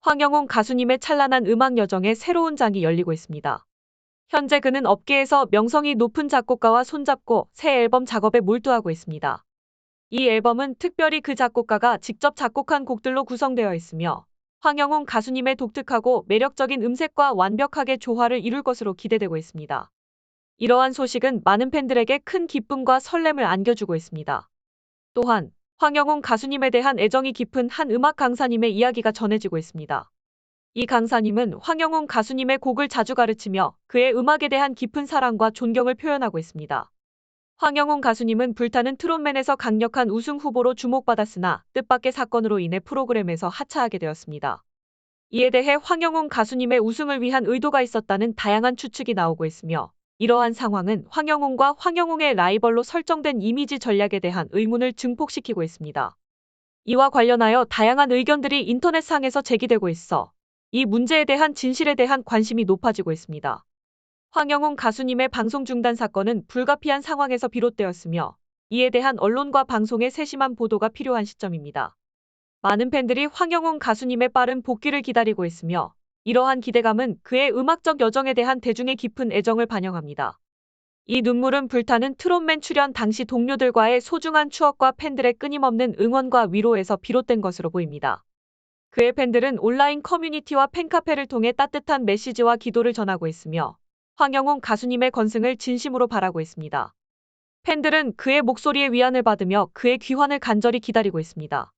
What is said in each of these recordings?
황영웅 가수님의 찬란한 음악 여정에 새로운 장이 열리고 있습니다. 현재 그는 업계에서 명성이 높은 작곡가와 손잡고 새 앨범 작업에 몰두하고 있습니다. 이 앨범은 특별히 그 작곡가가 직접 작곡한 곡들로 구성되어 있으며 황영웅 가수님의 독특하고 매력적인 음색과 완벽하게 조화를 이룰 것으로 기대되고 있습니다. 이러한 소식은 많은 팬들에게 큰 기쁨과 설렘을 안겨주고 있습니다. 또한 황영웅 가수님에 대한 애정이 깊은 한 음악 강사님의 이야기가 전해지고 있습니다. 이 강사님은 황영웅 가수님의 곡을 자주 가르치며 그의 음악에 대한 깊은 사랑과 존경을 표현하고 있습니다. 황영웅 가수님은 불타는 트롯맨에서 강력한 우승 후보로 주목받았으나 뜻밖의 사건으로 인해 프로그램에서 하차하게 되었습니다. 이에 대해 황영웅 가수님의 우승을 위한 의도가 있었다는 다양한 추측이 나오고 있으며 이러한 상황은 황영웅과 황영웅의 라이벌로 설정된 이미지 전략에 대한 의문을 증폭시키고 있습니다. 이와 관련하여 다양한 의견들이 인터넷상에서 제기되고 있어 이 문제에 대한 진실에 대한 관심이 높아지고 있습니다. 황영웅 가수님의 방송 중단 사건은 불가피한 상황에서 비롯되었으며 이에 대한 언론과 방송의 세심한 보도가 필요한 시점입니다. 많은 팬들이 황영웅 가수님의 빠른 복귀를 기다리고 있으며 이러한 기대감은 그의 음악적 여정에 대한 대중의 깊은 애정을 반영합니다. 이 눈물은 불타는 트롯맨 출연 당시 동료들과의 소중한 추억과 팬들의 끊임없는 응원과 위로에서 비롯된 것으로 보입니다. 그의 팬들은 온라인 커뮤니티와 팬카페를 통해 따뜻한 메시지와 기도를 전하고 있으며 황영웅 가수님의 건승을 진심으로 바라고 있습니다. 팬들은 그의 목소리에 위안을 받으며 그의 귀환을 간절히 기다리고 있습니다.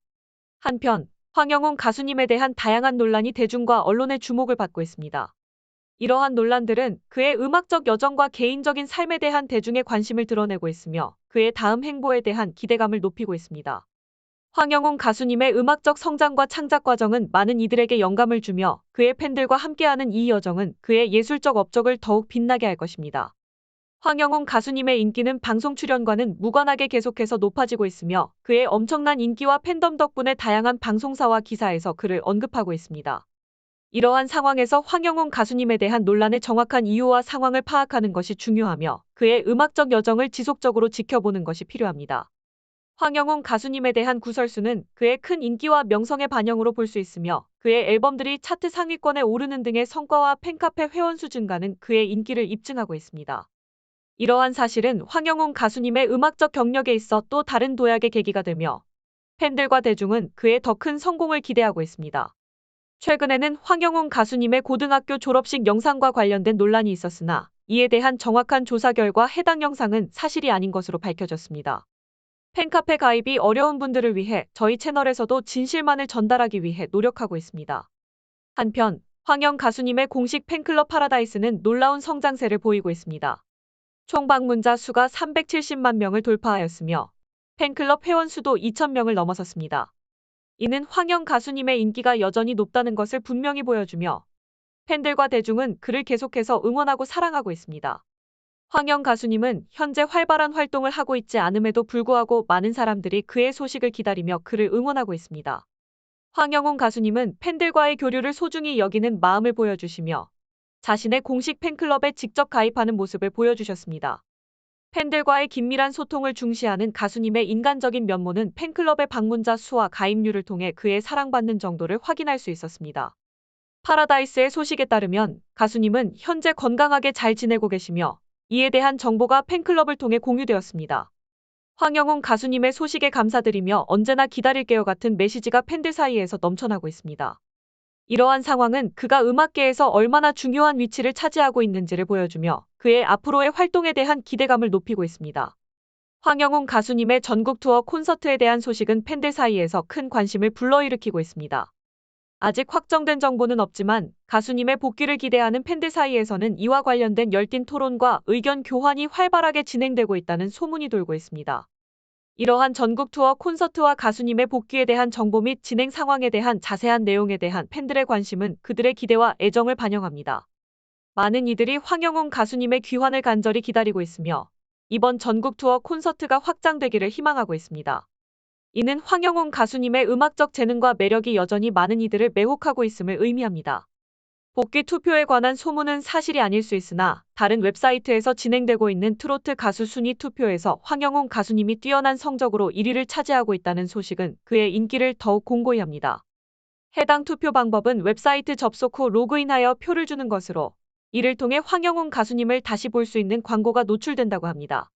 한편 황영웅 가수님에 대한 다양한 논란이 대중과 언론의 주목을 받고 있습니다. 이러한 논란들은 그의 음악적 여정과 개인적인 삶에 대한 대중의 관심을 드러내고 있으며 그의 다음 행보에 대한 기대감을 높이고 있습니다. 황영웅 가수님의 음악적 성장과 창작 과정은 많은 이들에게 영감을 주며 그의 팬들과 함께하는 이 여정은 그의 예술적 업적을 더욱 빛나게 할 것입니다. 황영웅 가수님의 인기는 방송 출연과는 무관하게 계속해서 높아지고 있으며 그의 엄청난 인기와 팬덤 덕분에 다양한 방송사와 기사에서 그를 언급하고 있습니다. 이러한 상황에서 황영웅 가수님에 대한 논란의 정확한 이유와 상황을 파악하는 것이 중요하며 그의 음악적 여정을 지속적으로 지켜보는 것이 필요합니다. 황영웅 가수님에 대한 구설수는 그의 큰 인기와 명성의 반영으로 볼 수 있으며 그의 앨범들이 차트 상위권에 오르는 등의 성과와 팬카페 회원수 증가는 그의 인기를 입증하고 있습니다. 이러한 사실은 황영웅 가수님의 음악적 경력에 있어 또 다른 도약의 계기가 되며 팬들과 대중은 그의 더 큰 성공을 기대하고 있습니다. 최근에는 황영웅 가수님의 고등학교 졸업식 영상과 관련된 논란이 있었으나 이에 대한 정확한 조사 결과 해당 영상은 사실이 아닌 것으로 밝혀졌습니다. 팬카페 가입이 어려운 분들을 위해 저희 채널에서도 진실만을 전달하기 위해 노력하고 있습니다. 한편 황영 가수님의 공식 팬클럽 파라다이스는 놀라운 성장세를 보이고 있습니다. 총 방문자 수가 370만 명을 돌파하였으며 팬클럽 회원 수도 2,000명을 넘어섰습니다. 이는 황영 가수님의 인기가 여전히 높다는 것을 분명히 보여주며 팬들과 대중은 그를 계속해서 응원하고 사랑하고 있습니다. 황영 가수님은 현재 활발한 활동을 하고 있지 않음에도 불구하고 많은 사람들이 그의 소식을 기다리며 그를 응원하고 있습니다. 황영웅 가수님은 팬들과의 교류를 소중히 여기는 마음을 보여주시며 자신의 공식 팬클럽에 직접 가입하는 모습을 보여주셨습니다. 팬들과의 긴밀한 소통을 중시하는 가수님의 인간적인 면모는 팬클럽의 방문자 수와 가입률을 통해 그의 사랑받는 정도를 확인할 수 있었습니다. 파라다이스의 소식에 따르면 가수님은 현재 건강하게 잘 지내고 계시며 이에 대한 정보가 팬클럽을 통해 공유되었습니다. 황영웅 가수님의 소식에 감사드리며 언제나 기다릴게요 같은 메시지가 팬들 사이에서 넘쳐나고 있습니다. 이러한 상황은 그가 음악계에서 얼마나 중요한 위치를 차지하고 있는지를 보여주며 그의 앞으로의 활동에 대한 기대감을 높이고 있습니다. 황영웅 가수님의 전국 투어 콘서트에 대한 소식은 팬들 사이에서 큰 관심을 불러일으키고 있습니다. 아직 확정된 정보는 없지만 가수님의 복귀를 기대하는 팬들 사이에서는 이와 관련된 열띤 토론과 의견 교환이 활발하게 진행되고 있다는 소문이 돌고 있습니다. 이러한 전국 투어 콘서트와 가수님의 복귀에 대한 정보 및 진행 상황에 대한 자세한 내용에 대한 팬들의 관심은 그들의 기대와 애정을 반영합니다. 많은 이들이 황영웅 가수님의 귀환을 간절히 기다리고 있으며 이번 전국 투어 콘서트가 확장되기를 희망하고 있습니다. 이는 황영웅 가수님의 음악적 재능과 매력이 여전히 많은 이들을 매혹하고 있음을 의미합니다. 복귀 투표에 관한 소문은 사실이 아닐 수 있으나 다른 웹사이트에서 진행되고 있는 트로트 가수 순위 투표에서 황영웅 가수님이 뛰어난 성적으로 1위를 차지하고 있다는 소식은 그의 인기를 더욱 공고히 합니다. 해당 투표 방법은 웹사이트 접속 후 로그인하여 표를 주는 것으로 이를 통해 황영훈 가수님을 다시 볼 수 있는 광고가 노출된다고 합니다.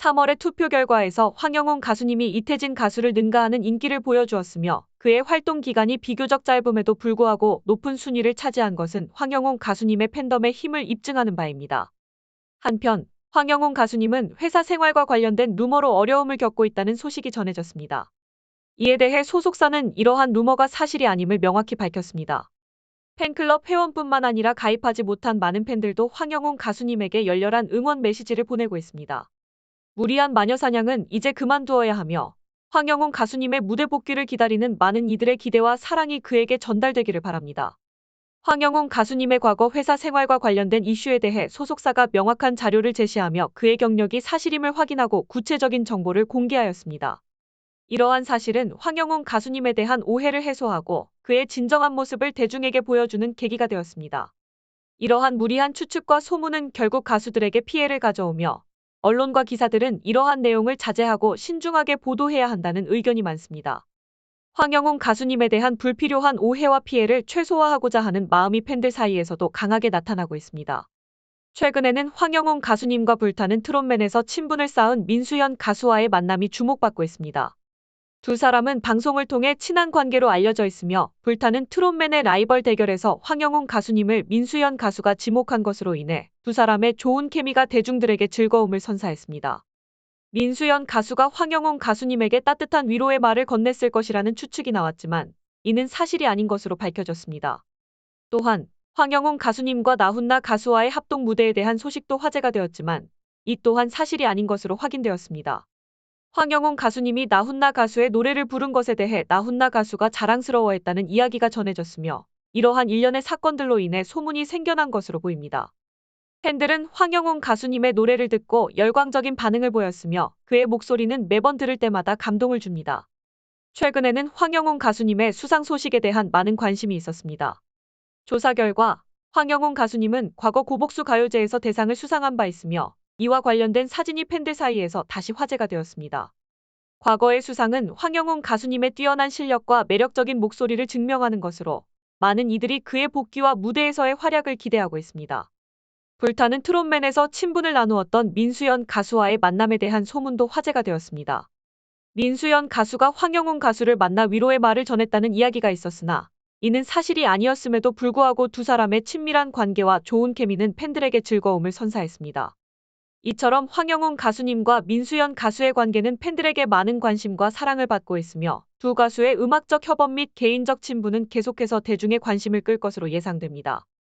3월의 투표 결과에서 황영훈 가수님이 이태진 가수를 능가하는 인기를 보여주었으며 그의 활동 기간이 비교적 짧음에도 불구하고 높은 순위를 차지한 것은 황영훈 가수님의 팬덤의 힘을 입증하는 바입니다. 한편 황영훈 가수님은 회사 생활과 관련된 루머로 어려움을 겪고 있다는 소식이 전해졌습니다. 이에 대해 소속사는 이러한 루머가 사실이 아님을 명확히 밝혔습니다. 팬클럽 회원뿐만 아니라 가입하지 못한 많은 팬들도 황영훈 가수님에게 열렬한 응원 메시지를 보내고 있습니다. 무리한 마녀 사냥은 이제 그만두어야 하며 황영훈 가수님의 무대 복귀를 기다리는 많은 이들의 기대와 사랑이 그에게 전달되기를 바랍니다. 황영훈 가수님의 과거 회사 생활과 관련된 이슈에 대해 소속사가 명확한 자료를 제시하며 그의 경력이 사실임을 확인하고 구체적인 정보를 공개하였습니다. 이러한 사실은 황영훈 가수님에 대한 오해를 해소하고 그의 진정한 모습을 대중에게 보여주는 계기가 되었습니다. 이러한 무리한 추측과 소문은 결국 가수들에게 피해를 가져오며 언론과 기사들은 이러한 내용을 자제하고 신중하게 보도해야 한다는 의견이 많습니다. 황영훈 가수님에 대한 불필요한 오해와 피해를 최소화하고자 하는 마음이 팬들 사이에서도 강하게 나타나고 있습니다. 최근에는 황영훈 가수님과 불타는 트롯맨에서 친분을 쌓은 민수연 가수와의 만남이 주목받고 있습니다. 두 사람은 방송을 통해 친한 관계로 알려져 있으며 불타는 트롯맨의 라이벌 대결에서 황영훈 가수님을 민수연 가수가 지목한 것으로 인해 두 사람의 좋은 케미가 대중들에게 즐거움을 선사했습니다. 민수연 가수가 황영훈 가수님에게 따뜻한 위로의 말을 건넸을 것이라는 추측이 나왔지만 이는 사실이 아닌 것으로 밝혀졌습니다. 또한 황영훈 가수님과 나훈나 가수와의 합동 무대에 대한 소식도 화제가 되었지만 이 또한 사실이 아닌 것으로 확인되었습니다. 황영훈 가수님이 나훈나 가수의 노래를 부른 것에 대해 나훈나 가수가 자랑스러워했다는 이야기가 전해졌으며 이러한 일련의 사건들로 인해 소문이 생겨난 것으로 보입니다. 팬들은 황영훈 가수님의 노래를 듣고 열광적인 반응을 보였으며 그의 목소리는 매번 들을 때마다 감동을 줍니다. 최근에는 황영훈 가수님의 수상 소식에 대한 많은 관심이 있었습니다. 조사 결과 황영훈 가수님은 과거 고복수 가요제에서 대상을 수상한 바 있으며 이와 관련된 사진이 팬들 사이에서 다시 화제가 되었습니다. 과거의 수상은 황영훈 가수님의 뛰어난 실력과 매력적인 목소리를 증명하는 것으로 많은 이들이 그의 복귀와 무대에서의 활약을 기대하고 있습니다. 불타는 트롯맨에서 친분을 나누었던 민수연 가수와의 만남에 대한 소문도 화제가 되었습니다. 민수연 가수가 황영훈 가수를 만나 위로의 말을 전했다는 이야기가 있었으나 이는 사실이 아니었음에도 불구하고 두 사람의 친밀한 관계와 좋은 케미는 팬들에게 즐거움을 선사했습니다. 이처럼 황영훈 가수님과 민수연 가수의 관계는 팬들에게 많은 관심과 사랑을 받고 있으며 두 가수의 음악적 협업 및 개인적 친분은 계속해서 대중의 관심을 끌 것으로 예상됩니다.